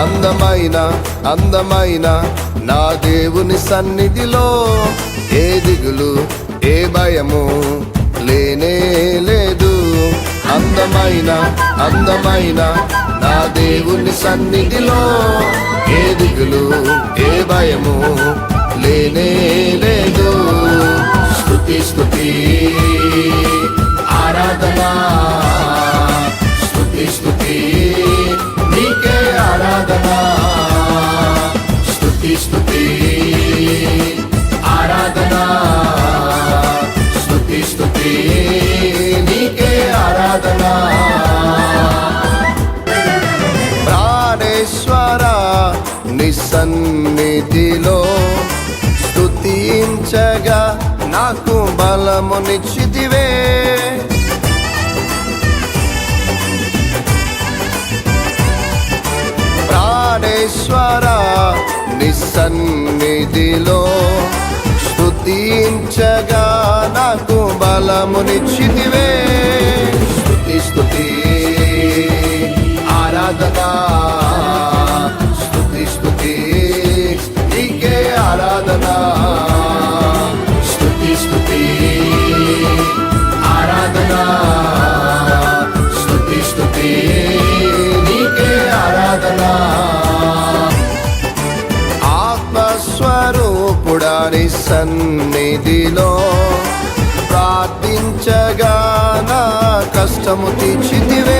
అందమైన అందమైన నా దేవుని సన్నిధిలో ఏ దిగులు ఏ భయము లేనే లేదు. అందమైన అందమైన నా దేవుని సన్నిధిలో ఏ దిగులు ఏ భయము లేనే ప్రాణేశ్వర నిసన్నిధిలో స్తుతించగా నాకు బలమునిచ్చితివే ప్రాణేశ్వర నిసన్నిధిలో స్తుతించగా నాకు బలమునిచ్చితివే ఆత్మస్వరూపుడాని సన్నిధిలో ప్రార్థించగా నా కష్టము తీర్చితివే.